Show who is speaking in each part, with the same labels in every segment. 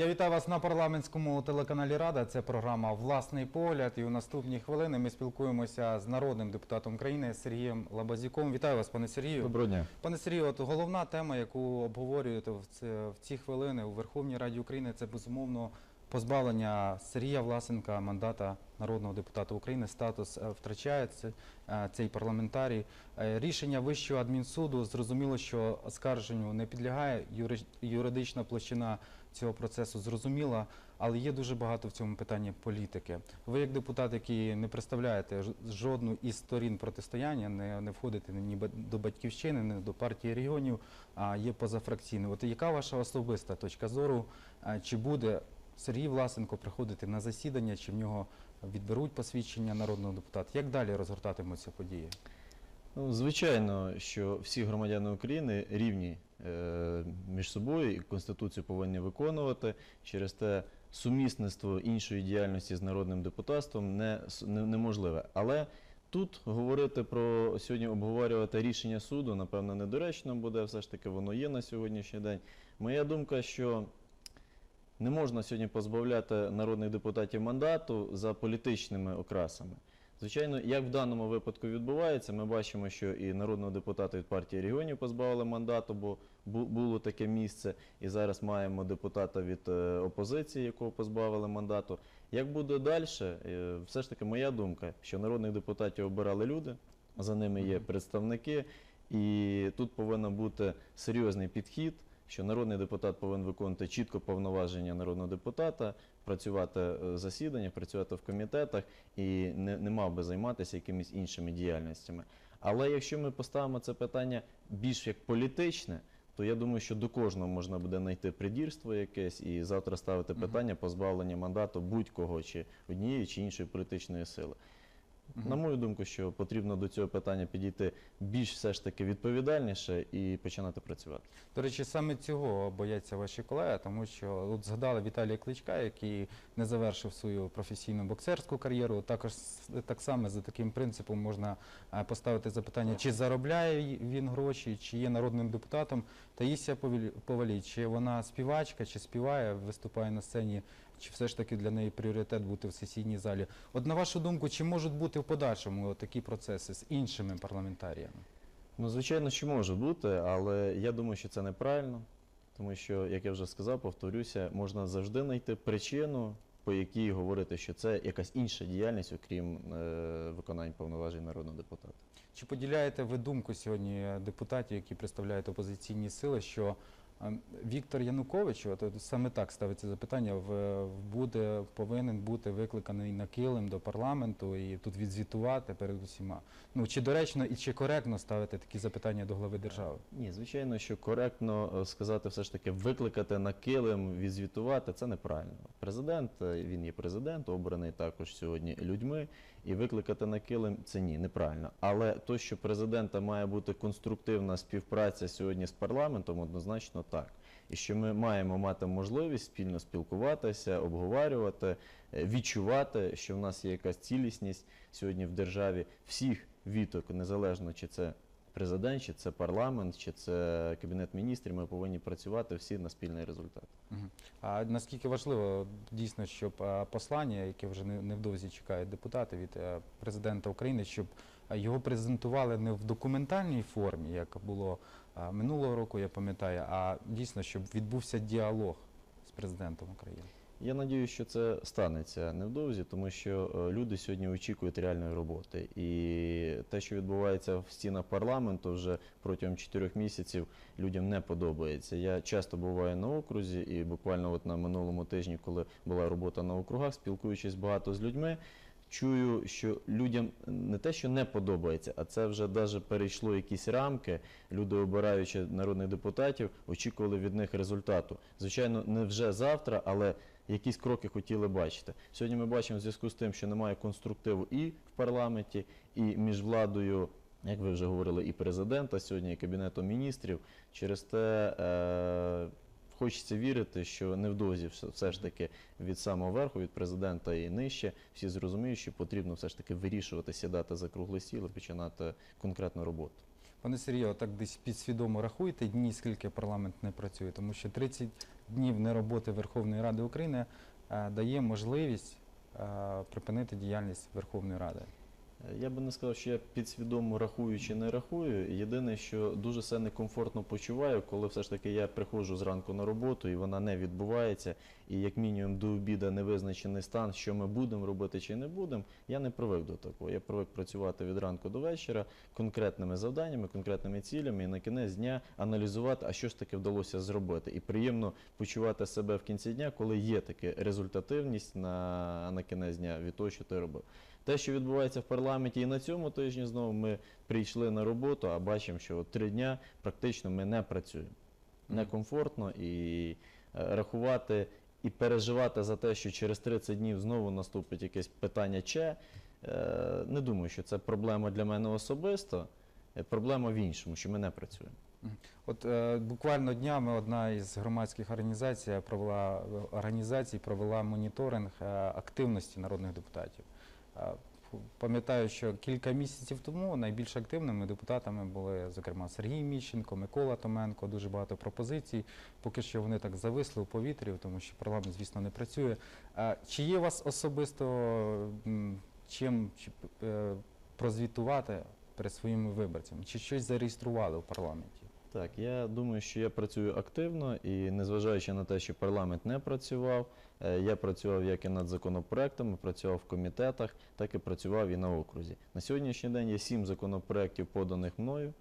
Speaker 1: Я вітаю вас на парламентському телеканалі Рада. Це програма Власний погляд. І у наступні хвилини ми спілкуємося з народним депутатом країни Сергієм Лабазюком. Вітаю вас, пане Сергію.
Speaker 2: Доброго дня.
Speaker 1: Пане Сергію, от головна тема, яку обговорюєте в ці, в ці хвилини у Верховній Раді України, це безумовно позбавлення Сергія Власенка мандата народного депутата України. Статус е, втрачає е, цей парламентарій. Е, Рішення Вищого адмінсуду зрозуміло, що оскарженню не підлягає. Юридична площина цього процесу зрозуміла, але є дуже багато в цьому питанні політики. Ви, як депутат, який не представляєте жодну із сторін протистояння, не, не входите ні до батьківщини, ні до партії регіонів, а є позафракційною. От яка ваша особиста точка зору? Чи буде Сергій Власенко приходити на засідання, чи в нього відберуть посвідчення народного депутата? Як далі розгортатимуться події?
Speaker 2: Ну, звичайно, що всі громадяни України рівні між собою і Конституцію повинні виконувати. Через те сумісництво іншої діяльності з народним депутатством не, не- неможливе. Але тут говорити про сьогодні обговорювати рішення суду, напевно, недоречно буде. Все ж таки воно є на сьогоднішній день. Моя думка, що не можна сьогодні позбавляти народних депутатів мандату за політичними окрасами. Звичайно, як в даному випадку відбувається, ми бачимо, що і народного депутата від партії регіонів позбавили мандату, бо було таке місце, і зараз маємо депутата від е, опозиції, якого позбавили мандату. Як буде далі, все ж таки моя думка, що народних депутатів обирали люди, за ними є представники, і тут повинен бути серйозний підхід. Що народний депутат повинен виконувати чітко повноваження народного депутата, працювати е, засідання, працювати в комітетах і не, не мав би займатися якимись іншими діяльностями. Але якщо ми поставимо це питання більш як політичне, то я думаю, що до кожного можна буде знайти придірство якесь і завтра ставити питання позбавлення мандату будь-кого чи однієї чи іншої політичної сили. На мою думку, що потрібно до цього питання підійти більш все ж таки відповідальніше і починати працювати.
Speaker 1: До речі, саме цього бояться ваші колеги, тому що от згадали Віталія Кличка, який не завершив свою професійну боксерську кар'єру. Також так само за таким принципом можна е, поставити запитання, чи заробляє він гроші, чи є народним депутатом. Таїсія Повалій, чи вона співачка, чи співає, виступає на сцені, чи все ж таки для неї пріоритет бути в сесійній залі. От на вашу думку, чи можуть бути в подальшому такі процеси з іншими парламентаріями?
Speaker 2: Ну, звичайно, що може бути, але я думаю, що це неправильно, тому що, як я вже сказав, повторюся, можна завжди знайти причину, по якій говорити, що це якась інша діяльність, окрім е, виконання повноважень народного депутата.
Speaker 1: Чи поділяєте ви думку сьогодні депутатів, які представляють опозиційні сили, що Віктор Янукович, от, саме так ставиться запитання, буде повинен бути викликаний на килим до парламенту і тут відзвітувати перед усіма? Ну чи доречно і чи коректно ставити такі запитання до глави держави?
Speaker 2: Ні, звичайно, що коректно е, сказати, все ж таки, викликати на килим, відзвітувати це неправильно. Президент, е, він є президент, обраний також сьогодні людьми, і викликати на килим це ні, неправильно. Але то, що президента має бути конструктивна співпраця сьогодні з парламентом, однозначно так. І що ми маємо мати можливість спільно спілкуватися, обговорювати, е, відчувати, що в нас є якась цілісність сьогодні в державі всіх віток, незалежно чи це президент, чи це парламент, чи це кабінет міністрів, ми повинні працювати всі на спільний результат.
Speaker 1: А наскільки важливо дійсно, щоб послання, яке вже невдовзі чекають депутати від е, президента України, щоб його презентували не в документальній формі, як було минулого року, я пам'ятаю, а дійсно, щоб відбувся діалог з президентом України.
Speaker 2: Я надіюся, що це станеться невдовзі, тому що е, люди сьогодні очікують реальної роботи. І те, що відбувається в стінах парламенту вже протягом чотирьох місяців, людям не подобається. Я часто буваю на окрузі, і буквально от на минулому тижні, коли була робота на округах, спілкуючись багато з людьми. Чую, що людям не те, що не подобається, а це вже навіть перейшло якісь рамки. Люди, обираючи народних депутатів, очікували від них результату. Звичайно, не вже завтра, але якісь кроки хотіли бачити. Сьогодні ми бачимо в зв'язку з тим, що немає конструктиву і в парламенті, і між владою, як ви вже говорили, і президента сьогодні, і кабінетом міністрів. Через те е, хочеться вірити, що невдовзі все, ж таки від самого верху, від президента і нижче, всі зрозуміють, що потрібно все ж таки вирішувати, сідати за круглий стіл і починати конкретну роботу.
Speaker 1: Пане Сергію, так десь підсвідомо рахуєте дні, скільки парламент не працює, тому що 30 днів нероботи Верховної Ради України е, дає можливість е, припинити діяльність Верховної Ради.
Speaker 2: Я би не сказав, що я підсвідомо рахую чи не рахую. Єдине, що дуже себе некомфортно почуваю, коли все ж таки я приходжу зранку на роботу і вона не відбувається. І як мінімум до обіду невизначений стан, що ми будемо робити чи не будемо. Я не привик до такого. Я привик працювати від ранку до вечора конкретними завданнями, конкретними цілями, і на кінець дня аналізувати, а що ж таки вдалося зробити. І приємно почувати себе в кінці дня, коли є така результативність на, на кінець дня від того, що ти робив. Те, що відбувається в парламенті, і на цьому тижні знову ми прийшли на роботу, а бачимо, що от три дня практично ми не працюємо. Некомфортно і е, рахувати і переживати за те, що через 30 днів знову наступить якесь питання че. Не думаю, що це проблема для мене особисто. Е, Проблема в іншому, що ми не працюємо.
Speaker 1: От е, буквально днями одна із громадських організацій провела організацій провела моніторинг е, активності народних депутатів. Пам'ятаю, що кілька місяців тому найбільш активними депутатами були, зокрема, Сергій Міщенко, Микола Томенко, дуже багато пропозицій. Поки що вони так зависли у повітрі, тому що парламент, звісно, не працює. Чи є у вас особисто чим е, прозвітувати перед своїми виборцями? Чи щось зареєстрували у парламенті?
Speaker 2: Так, я думаю, що я працюю активно і незважаючи на те, що парламент не працював, е, я працював як і над законопроектами, працював в комітетах, так і працював і на окрузі. На сьогоднішній день є сім законопроєктів, поданих мною.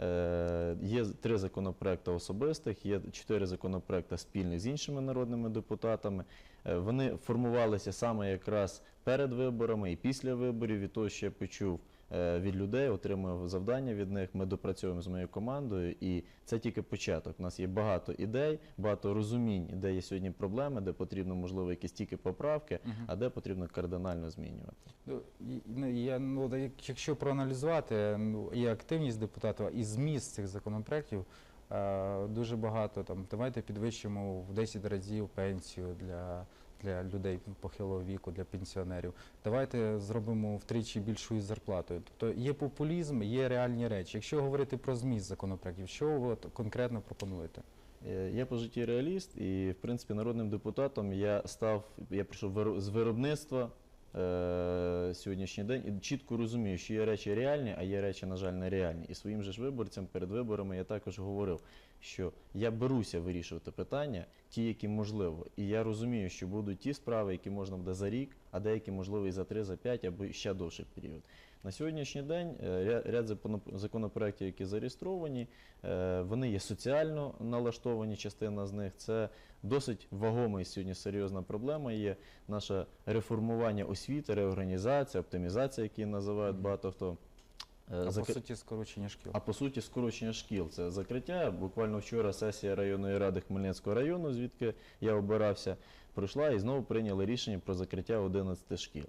Speaker 2: Е, Є три законопроекти особистих, є чотири законопроекти спільних з іншими народними депутатами. Е, Вони формувалися саме якраз перед виборами і після виборів, від того, що я почув від людей, отримав завдання від них. Ми допрацьовуємо з моєю командою, і це тільки початок. У нас є багато ідей, багато розумінь, де є сьогодні проблеми, де потрібно, можливо, якісь тільки поправки, а де потрібно кардинально змінювати.
Speaker 1: Ну, ну, Я, ну, якщо проаналізувати ну, і активність депутатів, і зміст цих законопроєктів, е, дуже багато там. Давайте підвищимо в 10 разів пенсію для, для людей похилого віку, для пенсіонерів. Давайте зробимо втричі більшою зарплатою. Тобто є популізм, є реальні речі. Якщо говорити про зміст законопроєктів, що ви конкретно пропонуєте?
Speaker 2: Е, Я по житті реаліст, і в принципі народним депутатом я став, я прийшов з виробництва е, сьогоднішній день і чітко розумію, що є речі реальні, а є речі, на жаль, нереальні. І своїм же ж виборцям перед виборами я також говорив, що я беруся вирішувати питання, ті, які можливо. І я розумію, що будуть ті справи, які можна буде за рік, а деякі можливо і за три, за п'ять або ще довший період. На сьогоднішній день е, ряд законопроєктів, які зареєстровані, е, вони є соціально налаштовані, частина з них. Це досить вагома і сьогодні серйозна проблема. Є наше реформування освіти, реорганізація, оптимізація, які називають багато хто. Е,
Speaker 1: А по суті, скорочення шкіл.
Speaker 2: а по суті, скорочення шкіл це закриття. Буквально вчора сесія районної ради Хмельницького району, звідки я обирався, пройшла і знову прийняли рішення про закриття 11 шкіл.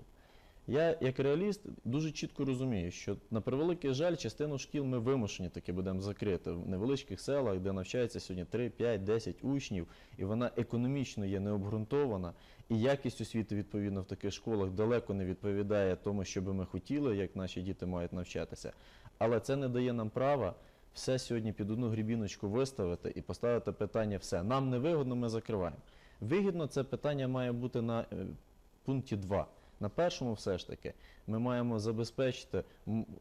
Speaker 2: Я, як реаліст, дуже чітко розумію, що на превеликий жаль, частину шкіл ми вимушені таки будемо закрити в невеличких селах, де навчається сьогодні 3, 5, 10 учнів, і вона економічно є необґрунтована, і якість освіти відповідно в таких школах далеко не відповідає тому, що би ми хотіли, як наші діти мають навчатися. Але це не дає нам права все сьогодні під одну грібіночку виставити і поставити питання все. Нам не вигодно, ми закриваємо. Вигідно це питання має бути на е, пункті 2. На першому, все ж таки, ми маємо забезпечити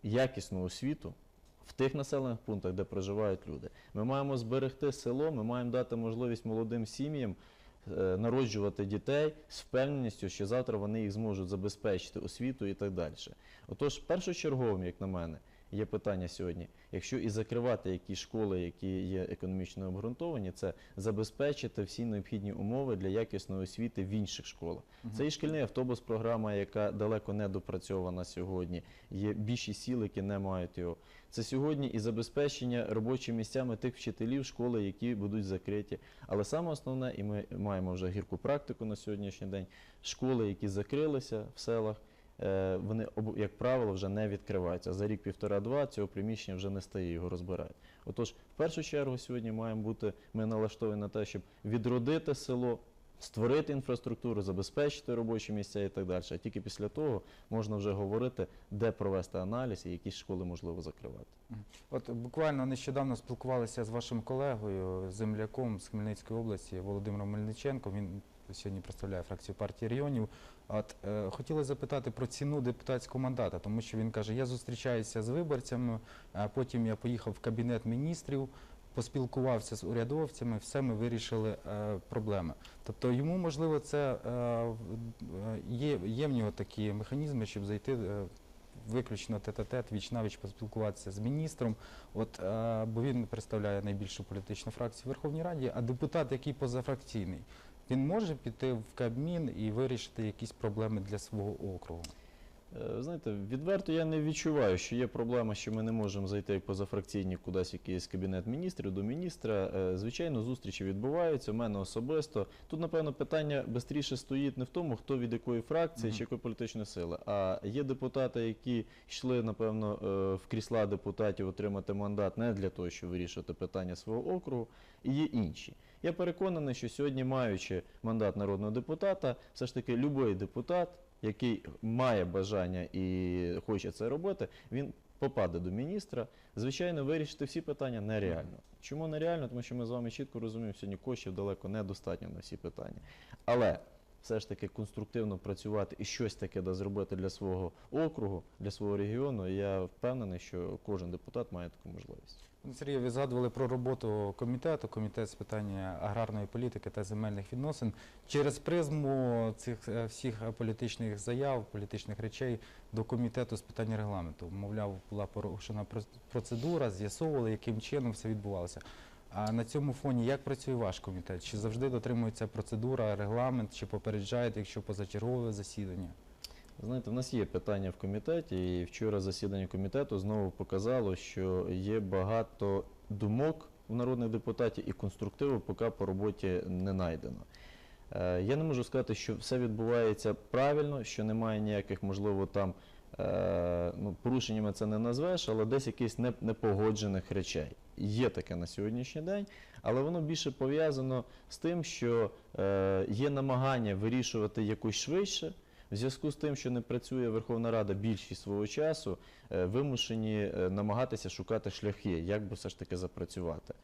Speaker 2: якісну освіту в тих населених пунктах, де проживають люди. Ми маємо зберегти село, ми маємо дати можливість молодим сім'ям е, народжувати дітей з впевненістю, що завтра вони їх зможуть забезпечити освіту і так далі. Отож, першочерговим, як на мене, є питання сьогодні. Якщо і закривати якісь школи, які є економічно обґрунтовані, це забезпечити всі необхідні умови для якісної освіти в інших школах. Це і шкільний автобус, програма, яка далеко не допрацьована сьогодні. Є більшість сіл, які не мають його. Це сьогодні і забезпечення робочими місцями тих вчителів школи, які будуть закриті. Але саме основне, і ми маємо вже гірку практику на сьогоднішній день. Школи, які закрилися в селах, вони як правило вже не відкриваються. За рік півтора-два цього приміщення вже не стає, його розбирають. Отож, в першу чергу сьогодні маємо бути ми налаштовані на те, щоб відродити село, створити інфраструктуру, забезпечити робочі місця і так далі. А тільки після того можна вже говорити, де провести аналіз і які школи можливо закривати.
Speaker 1: От буквально нещодавно спілкувалися з вашим колегою, земляком з Хмельницької області Володимиром Мельниченком. Він сьогодні представляє фракцію партії регіонів. От е, хотіли запитати про ціну депутатського мандата, тому що він каже: я зустрічаюся з виборцями, а потім я поїхав в кабінет міністрів. Поспілкувався з урядовцями, все ми вирішили е, проблеми. Тобто йому можливо це е, є, є в нього такі механізми, щоб зайти е, виключно тет-а-тет, віч-навіч поспілкуватися з міністром. От, е, бо він представляє найбільшу політичну фракцію в Верховній Раді, а депутат, який позафракційний, він може піти в Кабмін і вирішити якісь проблеми для свого округу.
Speaker 2: Е, Знаєте, відверто я не відчуваю, що є проблема, що ми не можемо зайти як позафракційні кудись в якийсь кабінет міністрів до міністра. Е, Звичайно, зустрічі відбуваються. У мене особисто. Тут, напевно, питання швидше стоїть не в тому, хто від якої фракції чи якої політичної сили. А є депутати, які йшли, напевно, е, в крісла депутатів отримати мандат не для того, щоб вирішувати питання свого округу, і є інші. Я переконаний, що сьогодні, маючи мандат народного депутата, все ж таки будь-який депутат, який має бажання і хоче це робити, він попаде до міністра. Звичайно, вирішити всі питання нереально. Чому нереально? Тому що ми з вами чітко розуміємо, сьогодні коштів далеко недостатньо на всі питання. Але все ж таки конструктивно працювати і щось таке да зробити для свого округу, для свого регіону. Я впевнений, що кожен депутат має таку можливість.
Speaker 1: Пане ви згадували про роботу комітету, комітет з питання аграрної політики та земельних відносин. Через призму цих е, всіх політичних заяв, політичних речей до комітету з питань регламенту. Мовляв, була порушена проц- процедура, з'ясовували, яким чином все відбувалося. А на цьому фоні як працює ваш комітет? Чи завжди дотримується процедура, регламент, чи попереджаєте, якщо позачергове засідання?
Speaker 2: Знаєте, в нас є питання в комітеті, і вчора засідання комітету знову показало, що є багато думок у народних депутатів і конструктиву поки по роботі не знайдено. Е, Я не можу сказати, що все відбувається правильно, що немає ніяких, можливо, там е, ну, порушеннями це не назвеш, але десь якихось непогоджених речей. Є таке на сьогоднішній день, але воно більше пов'язано з тим, що е, є намагання вирішувати якось швидше. В зв'язку з тим, що не працює Верховна Рада більшість свого часу, е, вимушені е, намагатися шукати шляхи, як би все ж таки запрацювати.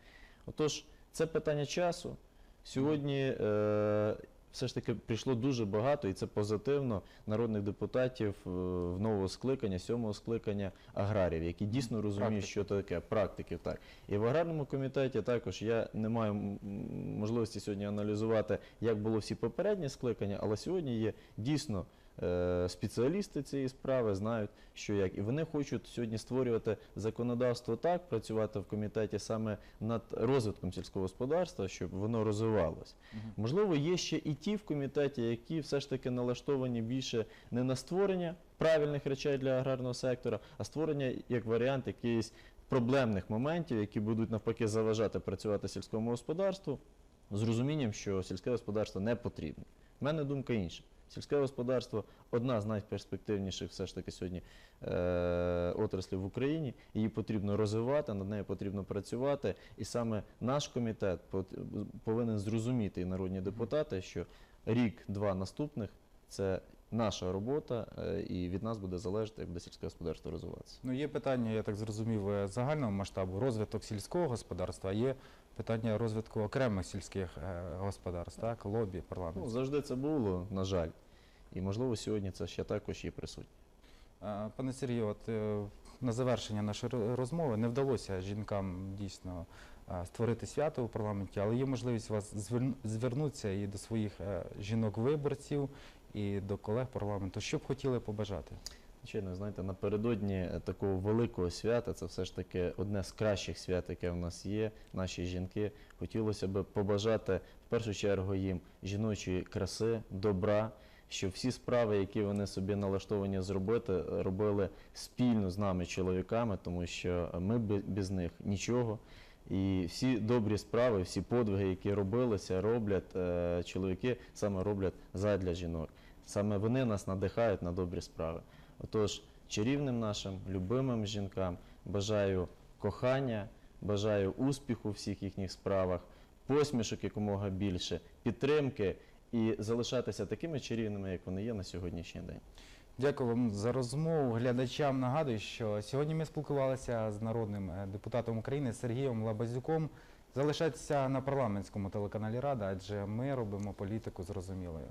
Speaker 2: Отож, це питання часу. Сьогодні е, все ж таки прийшло дуже багато, і це позитивно народних депутатів е, в нового скликання, сьомого скликання аграрів, які дійсно розуміють,
Speaker 1: Практики.
Speaker 2: що таке практики. Так. І в аграрному комітеті також я не маю м, можливості сьогодні аналізувати, як було всі попередні скликання, але сьогодні є дійсно спеціалісти цієї справи, знають, що як. І вони хочуть сьогодні створювати законодавство так, працювати в комітеті саме над розвитком сільського господарства, щоб воно розвивалось. Можливо, є ще і ті в комітеті, які все ж таки налаштовані більше не на створення правильних речей для аграрного сектора, а створення як варіант якихось проблемних моментів, які будуть навпаки заважати працювати сільському господарству, з розумінням, що сільське господарство не потрібне. У мене думка інша. Сільське господарство одна з найперспективніших все ж таки сьогодні е, отраслів в Україні. Її потрібно розвивати, над нею потрібно працювати. І саме наш комітет повинен зрозуміти і народні депутати, що рік-два наступних це наша робота, е, і від нас буде залежати, як буде сільське господарство розвиватися.
Speaker 1: Ну, є питання, я так зрозумів, е, загального масштабу розвиток сільського господарства, є питання розвитку окремих сільських е, господарств, так, лобі,
Speaker 2: Ну, завжди це було, на жаль. І можливо сьогодні це ще також є присутнє.
Speaker 1: Пане Сергію, от е, на завершення нашої розмови не вдалося жінкам дійсно е, створити свято у парламенті, але є можливість у вас звернутися і до своїх жінок-виборців, і до колег парламенту. Що б хотіли побажати?
Speaker 2: Звичайно, знаєте, напередодні е, такого великого свята, це все ж таки одне з кращих свят, яке в нас є, наші жінки. Хотілося б побажати в першу чергу їм жіночої краси, добра, щоб всі справи, які вони собі налаштовані зробити, робили спільно з нами, чоловіками, тому що ми бе- без них нічого. І всі добрі справи, всі подвиги, які робилися, роблять е, чоловіки, саме роблять задля жінок. Саме вони нас надихають на добрі справи. Отож, чарівним нашим, любимим жінкам бажаю кохання, бажаю успіху в всіх їхніх справах, посмішок якомога більше, підтримки і залишатися такими чарівними, як вони є на сьогоднішній день.
Speaker 1: Дякую вам за розмову. Глядачам нагадую, що сьогодні ми спілкувалися з народним е, депутатом України Сергієм Лабазюком. Залишайтеся на парламентському телеканалі Рада, адже ми робимо політику зрозумілою.